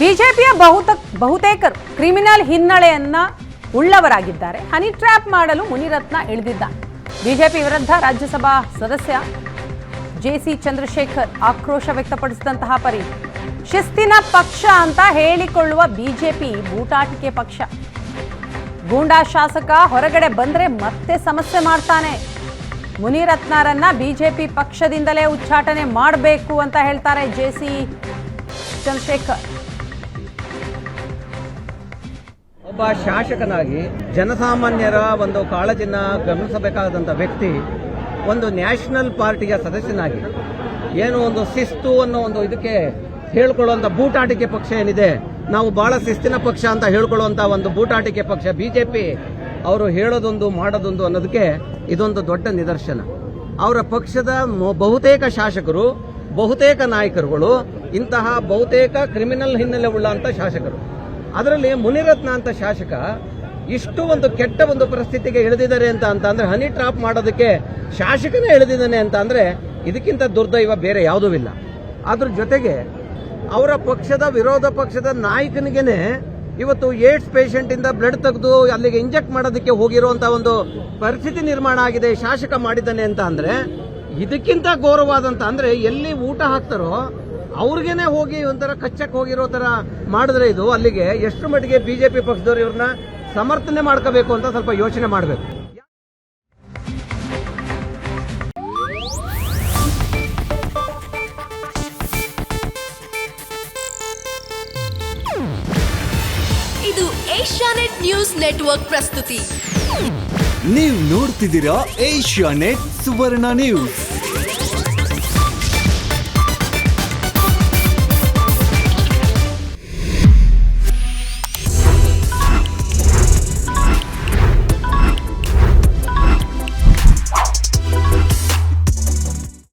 ಬಿಜೆಪಿಯ ಬಹುತ, ಬಹುತೇಕರು criminal ಹಿನ್ನೆಲೆಯನ್ನ ಉಳ್ಳವರಾಗಿದ್ದಾರೆ. Honey trap ಮಾಡಲು ಮುನಿರತ್ನ ಇಳಿದಿದ್ದ ಬಿಜೆಪಿ ವಿರುದ್ಧ ರಾಜ್ಯಸಭಾ ಸದಸ್ಯ ಜೆಸಿ ಚಂದ್ರಶೇಖರ್ ಆಕ್ರೋಶ ವ್ಯಕ್ತಪಡಿಸಿದಂತಹ ಪರಿ, ಶಿಸ್ತಿನ ಪಕ್ಷ ಅಂತ ಹೇಳಿಕೊಳ್ಳುವ ಬಿಜೆಪಿ ಬೂಟಾಟಿಕೆ ಪಕ್ಷ. ಗೂಂಡಾ ಶಾಸಕ ಹೊರಗಡೆ ಬಂದ್ರೆ ಮತ್ತೆ ಸಮಸ್ಯೆ ಮಾಡ್ತಾನೆ. ಮುನಿರತ್ನರನ್ನ ಬಿಜೆಪಿ ಪಕ್ಷದಿಂದಲೇ ಉಚ್ಚಾಟನೆ ಮಾಡಬೇಕು ಅಂತ ಹೇಳ್ತಾರೆ ಜೆಸಿ ಚಂದ್ರಶೇಖರ್. ಒಬ್ಬ ಶಾಸಕನಾಗಿ ಜನಸಾಮಾನ್ಯರ ಒಂದು ಕಾಳಜಿನ ಗಮನಿಸಬೇಕಾದಂಥ ವ್ಯಕ್ತಿ ಒಂದು ನ್ಯಾಷನಲ್ ಪಾರ್ಟಿಯ ಸದಸ್ಯನಾಗಿ ಏನು ಒಂದು ಶಿಸ್ತು ಅನ್ನೋ ಒಂದು ಇದಕ್ಕೆ ಹೇಳ್ಕೊಳ್ಳುವಂಥ ಬೂಟಾಟಿಕೆ ಪಕ್ಷ ಏನಿದೆ, ನಾವು ಬಹಳ ಶಿಸ್ತಿನ ಪಕ್ಷ ಅಂತ ಹೇಳ್ಕೊಳ್ಳುವಂಥ ಒಂದು ಬೂಟಾಟಿಕೆ ಪಕ್ಷ ಬಿಜೆಪಿ ಅವರು ಹೇಳೋದೊಂದು ಮಾಡೋದೊಂದು ಅನ್ನೋದಕ್ಕೆ ಇದೊಂದು ದೊಡ್ಡ ನಿದರ್ಶನ. ಅವರ ಪಕ್ಷದ ಬಹುತೇಕ ಶಾಸಕರು, ಬಹುತೇಕ ನಾಯಕರುಗಳು ಇಂತಹ ಬಹುತೇಕ ಕ್ರಿಮಿನಲ್ ಹಿನ್ನೆಲೆ ಉಳ್ಳಂತ ಶಾಸಕರು. ಅದರಲ್ಲಿ ಮುನಿರತ್ನ ಅಂತ ಶಾಸಕ ಇಷ್ಟು ಒಂದು ಕೆಟ್ಟ ಒಂದು ಪರಿಸ್ಥಿತಿಗೆ ಇಳಿದಿದ್ದಾರೆ ಅಂತ ಅಂತ ಅಂದ್ರೆ ಹನಿ ಟ್ರಾಪ್ ಮಾಡೋದಕ್ಕೆ ಶಾಸಕನೇ ಇಳಿದಿದ್ದಾನೆ ಅಂತ ಅಂದ್ರೆ ಇದಕ್ಕಿಂತ ದುರ್ದೈವ ಬೇರೆ ಯಾವುದೂ ಇಲ್ಲ. ಅದ್ರ ಜೊತೆಗೆ ಅವರ ಪಕ್ಷದ ವಿರೋಧ ಪಕ್ಷದ ನಾಯಕನಿಗೆನೆ ಇವತ್ತು ಏಡ್ಸ್ ಪೇಷಂಟ್ ಇಂದ ಬ್ಲಡ್ ತೆಗೆದು ಅಲ್ಲಿಗೆ ಇಂಜೆಕ್ಟ್ ಮಾಡೋದಕ್ಕೆ ಹೋಗಿರುವಂತ ಒಂದು ಪರಿಸ್ಥಿತಿ ನಿರ್ಮಾಣ ಆಗಿದೆ, ಶಾಸಕ ಮಾಡಿದ್ದಾನೆ ಅಂತ ಅಂದ್ರೆ ಇದಕ್ಕಿಂತ ಗೌರವಾದಂತ ಅಂದ್ರೆ ಎಲ್ಲಿ ಊಟ ಹಾಕ್ತಾರೋ ಅವ್ರಿಗೇನೆ ಹೋಗಿ ಒಂಥರ ಕಚ್ಚಕ್ಕೆ ಹೋಗಿರೋ ಥರ ಮಾಡಿದ್ರೆ ಇದು ಅಲ್ಲಿಗೆ ಎಷ್ಟು ಮಟ್ಟಿಗೆ ಬಿಜೆಪಿ ಪಕ್ಷದವ್ರು ಇವ್ರನ್ನ ಸಮರ್ಥನೆ ಮಾಡ್ಕೋಬೇಕು ಅಂತ ಸ್ವಲ್ಪ ಯೋಚನೆ ಮಾಡಬೇಕು. ಇದು ಏಷ್ಯಾನೆಟ್ ನ್ಯೂಸ್ ನೆಟ್ವರ್ಕ್ ಪ್ರಸ್ತುತಿ. ನೀವು ನೋಡ್ತಿದ್ದೀರಾ ಏಷ್ಯಾ ನೆಟ್ ಸುವರ್ಣ ನ್ಯೂಸ್.